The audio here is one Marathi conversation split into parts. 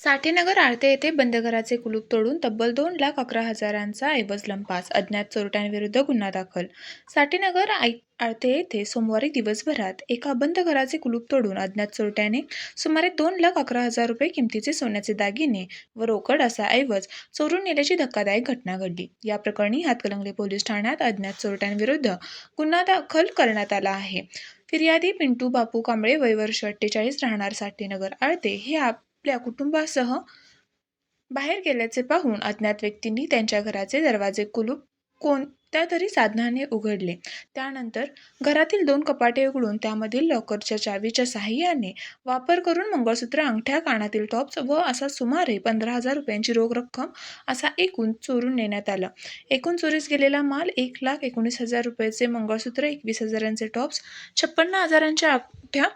साठेनगर आळते येथे बंद घराचे कुलूप तोडून तब्बल दोन लाख अकरा हजारांचा ऐवज लंपास अज्ञात चोरट्यांविरुद्ध गुन्हा दाखल. साठेनगर आय आळते येथे सोमवारी दिवसभरात एका बंद घराचे कुलूप तोडून अज्ञात चोरट्याने सुमारे दोन लाख अकरा हजार रुपये किमतीचे सोन्याचे दागिने व रोकड असा ऐवज चोरून नेल्याची धक्कादायक घटना घडली. या प्रकरणी हातकलंगले पोलीस ठाण्यात अज्ञात चोरट्यांविरुद्ध गुन्हा दाखल करण्यात आला आहे. फिर्यादी पिंटू बापू कांबळे वय वर्ष अठ्ठेचाळीस राहणार साठेनगर आळते. हे आप आपल्या कुटुंबासह बाहेर गेल्याचे पाहून अज्ञात व्यक्तींनी त्यांच्या घराचे दरवाजे कुलूप कोणत्या तरी साधनाने उघडले. त्यानंतर घरातील दोन कपाटे उघडून त्यामधील लॉकरच्या चावीच्या साहाय्याने वापर करून मंगळसूत्र अंगठ्या कानातील टॉप्स व असा सुमारे पंधरा हजार रुपयांची रोख रक्कम असा एकूण चोरून नेण्यात आला. एकूण चोरीस गेलेला माल एक लाख एकोणीस हजार रुपयाचे मंगळसूत्र एकवीस हजारांचे टॉप्स छप्पन्न हजारांच्या अंगठ्या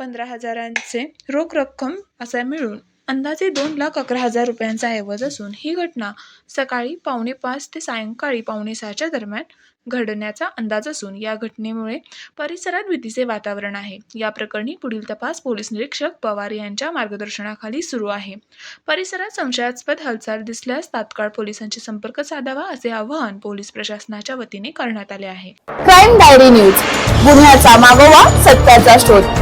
पंधरा हजारांचे रोख रक्कम असा मिळून अंदाजे दोन लाख अकरा हजार रुपयांचा ऐवज असून ही घटना सकाळी पावणे पाच ते सायंकाळी पावणे सहाच्या दरम्यान घडण्याचा अंदाज असून या घटनेमुळे परिसरात भीतीचे वातावरण आहे. या प्रकरणी पुढील तपास पोलीस निरीक्षक पवार यांच्या मार्गदर्शनाखाली सुरू आहे. परिसरात संशयास्पद हालचाल दिसल्यास तात्काळ पोलिसांशी संपर्क साधावा असे आवाहन पोलीस प्रशासनाच्या वतीने करण्यात आले आहे. Crime diary news. गुन्ह्याचा मागोवा सत्याचा शोध.